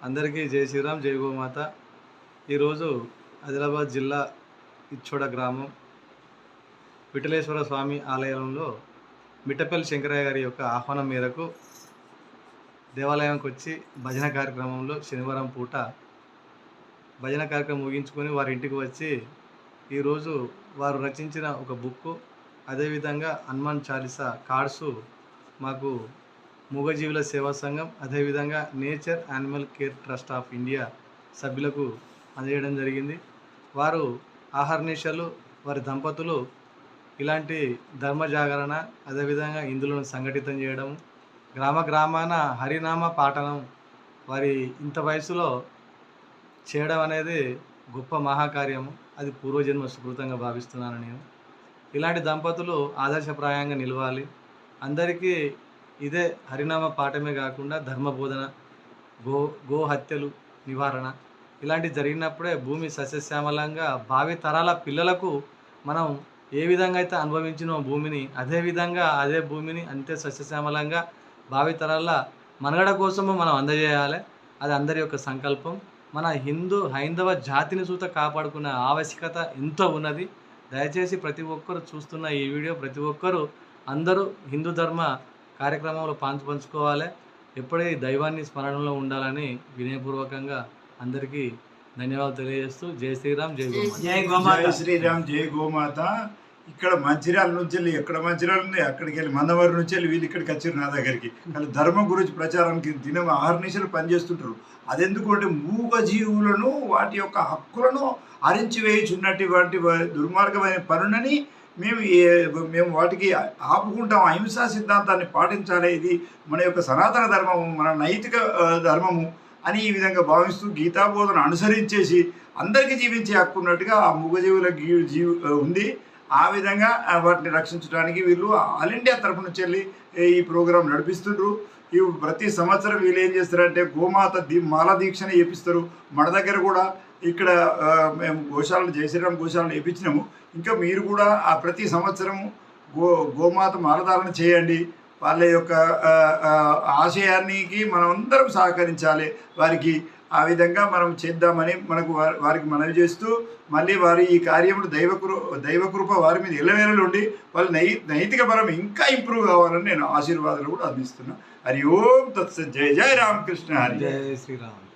అందరికీ జై శ్రీరామ్ జై గోమాత. ఈరోజు ఆదిలాబాద్ జిల్లా ఇచ్చోడ గ్రామం విఠలేశ్వర స్వామి ఆలయంలో మిట్టపల్లి శంకరయ్య గారి యొక్క ఆహ్వానం మేరకు దేవాలయానికి వచ్చి భజన కార్యక్రమంలో శనివారం పూట భజన కార్యక్రమం ముగించుకొని వారి ఇంటికి వచ్చి ఈరోజు వారు రచించిన ఒక బుక్ అదేవిధంగా హనుమాన్ చాలీసా కార్డ్సు మాకు మూగజీవుల సేవా సంఘం అదేవిధంగా nature animal care trust of India సభ్యులకు అందజేయడం జరిగింది. వారు ఆహర్నిశలు వారి దంపతులు ఇలాంటి ధర్మ జాగరణ అదేవిధంగా ఇందులను సంఘటితం చేయడం గ్రామ గ్రామాన హరినామ పాఠనం వారి ఇంత వయసులో చేయడం అనేది గొప్ప మహాకార్యము. అది పూర్వజన్మ సుకృతంగా భావిస్తున్నాను నేను. ఇలాంటి దంపతులు ఆదర్శప్రాయంగా నిలవాలి. అందరికీ ఇదే హరినామ పాఠమే కాకుండా ధర్మబోధన గో గో హత్యలు నివారణ ఇలాంటి జరిగినప్పుడే భూమి సస్యశ్యామలంగా భావి తరాల పిల్లలకు మనం ఏ విధంగా అయితే అనుభవించినో భూమిని అదే విధంగా అదే భూమిని అంతే సస్యశ్యామలంగా భావి తరాల మనగడ కోసము మనం అందజేయాలి. అది అందరి యొక్క సంకల్పం. మన హిందూ హైందవ జాతిని సూత కాపాడుకునే ఆవశ్యకత ఎంతో ఉన్నది. దయచేసి ప్రతి ఒక్కరు చూస్తున్న ఈ వీడియో ప్రతి ఒక్కరూ అందరూ హిందూ ధర్మ కార్యక్రమంలో పాంచు పంచుకోవాలి. ఎప్పుడే దైవాన్ని స్మరణలో ఉండాలని వినయపూర్వకంగా అందరికీ ధన్యవాదాలు తెలియజేస్తూ జై శ్రీరామ్ జై గోమాత. జై గోమాత. జై శ్రీరామ్ జై గోమాత. ఇక్కడ మంచిర్యాల నుంచి వెళ్ళి ఎక్కడ మంచిర్యాల ఉంది అక్కడికి వెళ్ళి మందవరం నుంచి వెళ్ళి వీళ్ళు ఇక్కడికి వచ్చారు నా దగ్గరికి. కానీ ధర్మం గురించి ప్రచారానికి దినం ఆహర్నిశలు పనిచేస్తుంటారు. అదెందుకు అంటే మూగ జీవులను వాటి యొక్క హక్కులను అరించి వేయుచున్నటువంటి దుర్మార్గమైన పనులని మేము మేము వాటికి ఆపుకుంటాం. అహింసా సిద్ధాంతాన్ని పాటించాలి. ఇది మన యొక్క సనాతన ధర్మము మన నైతిక ధర్మము అని ఈ విధంగా భావిస్తూ గీతాబోధన అనుసరించేసి అందరికీ జీవించే హక్కు ఉన్నట్టుగా ఆ మూగజీవుల గీ- జీవి ఉంది. ఆ విధంగా వాటిని రక్షించడానికి వీళ్ళు ఆల్ ఇండియా తరఫు నుంచి వెళ్ళి ఈ ప్రోగ్రాం నడిపిస్తుండ్రు. ఈ ప్రతి సంవత్సరం వీళ్ళు ఏం చేస్తారంటే గోమాత దీ మాల దీక్షని చేపిస్తారు మన దగ్గర కూడా ఇక్కడ మేము గోశాలను జయశ్రీరామ్ గోశాలను వేయించినాము ఇంకా మీరు కూడా ఆ ప్రతి సంవత్సరము గో గోమాత మాలధారణ చేయండి. వాళ్ళ యొక్క ఆశయానికి మనం అందరం సహకరించాలి. వారికి ఆ విధంగా మనం చేద్దామని మనకు వారి- వారికి మనవి చేస్తూ మళ్ళీ వారి ఈ కార్యములు దైవకృ దైవకృప వారి మీద ఎల్లవేళలు ఉండి వాళ్ళు నై నైతిక పరం ఇంకా ఇంప్రూవ్ కావాలని నేను ఆశీర్వాదాలు కూడా అందిస్తున్నా. హరి ఓం తత్స జయ జయ రామకృష్ణ హరి. జై శ్రీరామ్.